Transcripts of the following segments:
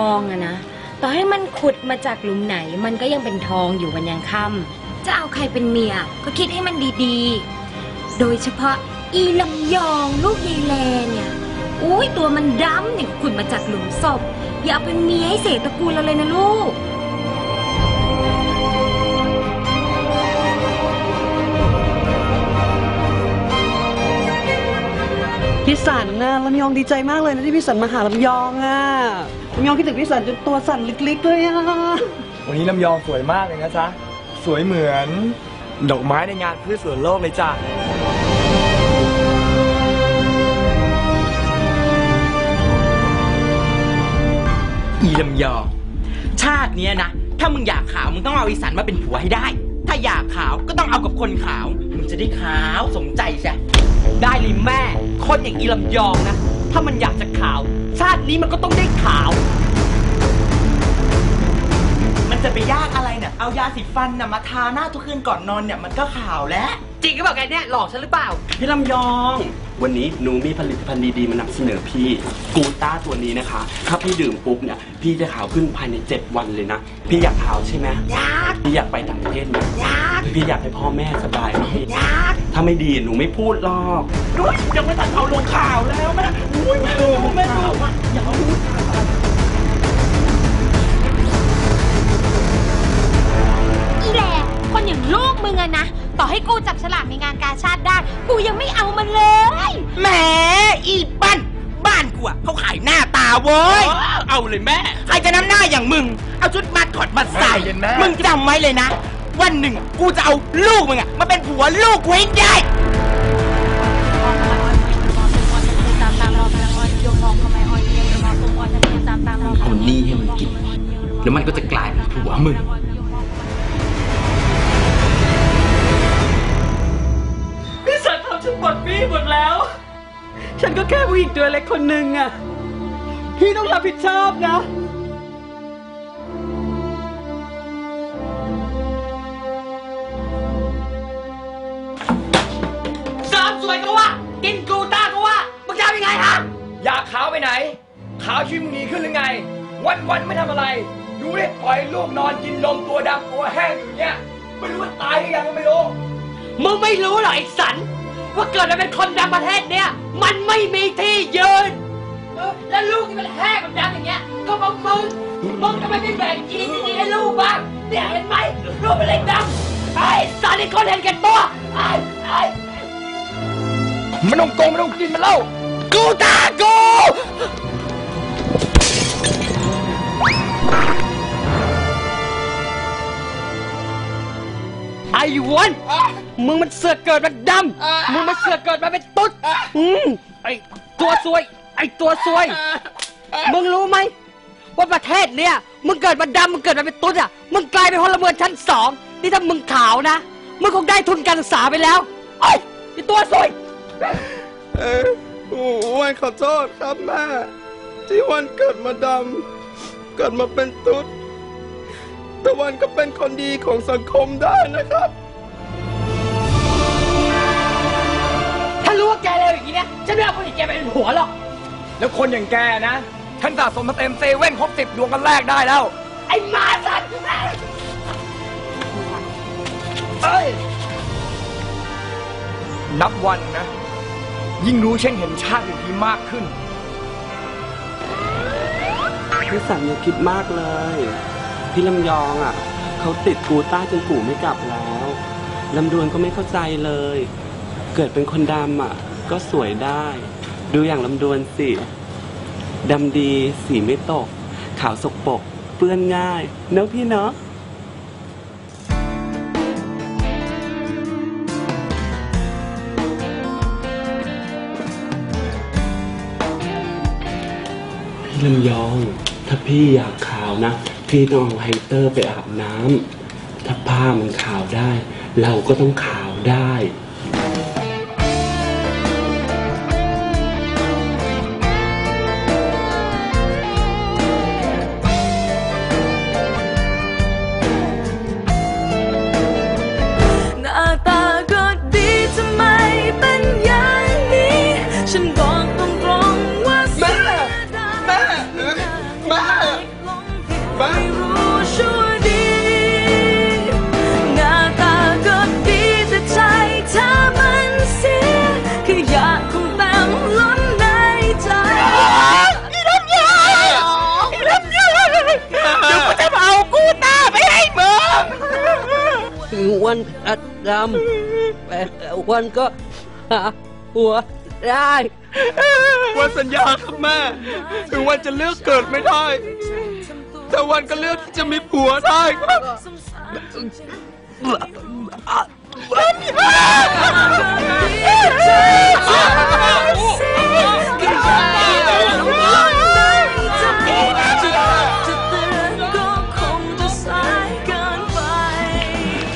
องอะนะ ต่อให้มันขุดมาจากหลุมไหน มันก็ยังเป็นทองอยู่วันยังค่ำจะเอาใครเป็นเมีย ก็คิดให้มันดีๆ โดยเฉพาะอีลำยองลูกยายแลเนี่ย อุ้ยตัวมันดำเนี่ยขุดมาจากหลุมศพอย่าเอาเป็นเมียให้เสกตระกูลเราเลยนะลูก พี่สันนะลำยองดีใจมากเลยนะที่พี่สันมาหาลำยองอะลำยองคิดถึงพี่สันจนตัวสั่นลิกๆเลยอะวันนี้ลำยองสวยมากเลยนะจ๊ะ สวยเหมือน ดอกไม้ในงานพืชสวนโลกเลยจ้ะอีลำยอง ชาติเนี้ยนะ ถ้ามึงอยากขาวมึงต้องเอาอีสันมาเป็นผัวให้ได้ ถ้าอยากขาวก็ต้องเอากับคนขาว มึงจะได้ขาวสมใจใช่ ได้เลยแม่ คนอย่างอีลำยองนะ ถ้ามันอยากจะขาว ชาตินี้มันก็ต้องได้ขาว มันจะไปยากอะไรเนี่ย เอายาสีฟันน่ะมาทาหน้าทุกคืนก่อนนอนเนี่ยมันก็ขาวแล้ว จริงก็บอกแกเนี่ยหลอกฉันหรือเปล่า พี่ลำยอง วันนี้หนูมีผลิตภัณฑ์ดีๆ มานำเสนอพี่ กูต้าตัวนี้นะคะ ถ้าพี่ดื่มปุ๊บเนี่ย พี่จะขาวขึ้นภายใน 7 วันเลยนะ พี่อยากขาวใช่ไหมอยาก พี่อยากไปต่างประเทศไหมอยาก พี่อยากให้พ่อแม่สบายไหมอยาก ถ้าไม่ดีหนูไม่พูดหรอกด้วยยังไม่ตัดเอาลงข่าวแล้วแม่อุ้ยแม่ดูแม่ดูอย่าเอาพูด ให้กูจับฉลากในงานกาชาติได้ กูยังไม่เอามันเลย แหมอีบ้านบ้านกูอะเขาขายหน้าตาเว้ย เอาเลยแม่ ใครจะน้ำหน้าอย่างมึง เอาชุดมาถอดมาใส่เย็นแม่ มึงจำไว้เลยนะ วันหนึ่งกูจะเอาลูกมึงอะมาเป็นผัวลูกกูให้ได้ เอานี่ให้มันกิน แล้วมันก็จะกลายเป็นผัวมึง ฉันก็แค่ผู้หญิงตัวเล็กคนหนึ่งอะพี่ต้องรับผิดชอบนะ เสริมสวยก็ว่า กินกูต้าก็ว่า มึงจะเอายังไงฮะ อยากขาวไปไหน ขาวชีวิตมึงดีขึ้นหรือไง วันวันๆไม่ทำอะไร ดูดิปล่อยลูกนอนกินนมตัวดำตัวแห้งอยู่อย่างเงี้ยไม่รู้ว่าตายหรือยังก็ไม่รู้ มึงไม่รู้เหรอไอ้สัน ว่าเกิดมาเป็นคนดังประเทศเนี้ยมันไม่มีที่ยืนเออแล้วลูกที่มันแห้งมันดังอย่างเงี้ย ก็เพราะมึงมึงทำไมไม่แบ่งจีนดีๆให้ลูกบ้างเนี่ยเห็นไหมลูกเป็นเล็กดำไอ้สันไอ้คนเห็นแก่ตัวไอ้ไอ้ มันต้องโกงมันต้องกินมันเล่ากูตากู ไอ้วน มึงมันเสือกเกิดมาดำ มึงมันเสือกเกิดมาเป็นตุ๊ดอืมไอ้ตัวซวย ไอ้ตัวซวย มึงรู้ไหมว่าประเทศเนี้ยมึงเกิดมาดำ มึงเกิดมาเป็นตุ๊ดอะ มึงกลายเป็นพลเมืองชั้นสอง นี่ถ้ามึงขาวนะ มึงคงได้ทุนการศึกษาไปแล้วไอ้ไอ้ตัวซวยเออโอ้วันขอโทษครับแม่ที่วันเกิดมาดำ เกิดมาเป็นตุ๊ด แต่วันก็เป็นคนดีของสังคมได้นะครับ ถ้ารู้ว่าแกเลวอย่างนี้เนี่ยฉันไม่เอาคนอย่างแกไปเป็นผัวหรอก แล้วคนอย่างแกนะ ฉันสะสมมาเต็มเซเว่นครบสิบดวงกันแรกได้แล้ว ไอ้หมาสันเอ้ย นับวันนะ ยิ่งรู้เช่นเห็นชาติอื่นที่มากขึ้นพี่สันอย่าคิดมากเลย พี่ลำยองอะเขาติดกูต้าจนกูไม่กลับแล้วลำดวนก็ไม่เข้าใจเลย เกิดเป็นคนดำอะ ก็สวยได้ ดูอย่างลำดวนสิดำดีสีไม่ตก ขาวสกปรกเปื้อนง่าย เนอะพี่เนอะพี่ลำยอง ถ้าพี่อยากขาวนะ พี่ต้องเอาไฮเตอร์ไปอาบน้ำถ้าผ้ามันขาวได้ เราก็ต้องขาวได้ บ้างไม่รู้ชั่วดี หน้าตาก็ดีแต่ใจเธอมันเสียขยะคงเต็มล้นในใจถึงวันอัดดำแต่วันก็หาหัวได้วันสัญญาครับแม่ถึงวันจะเลือกเกิดไม่ได้ แต่วันก็เลือกที่จะมีผัวได้ครับ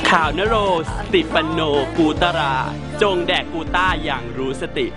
ข่าวนโรสติปันโนกูตรา จงแดกกูต้าอย่างรู้สติ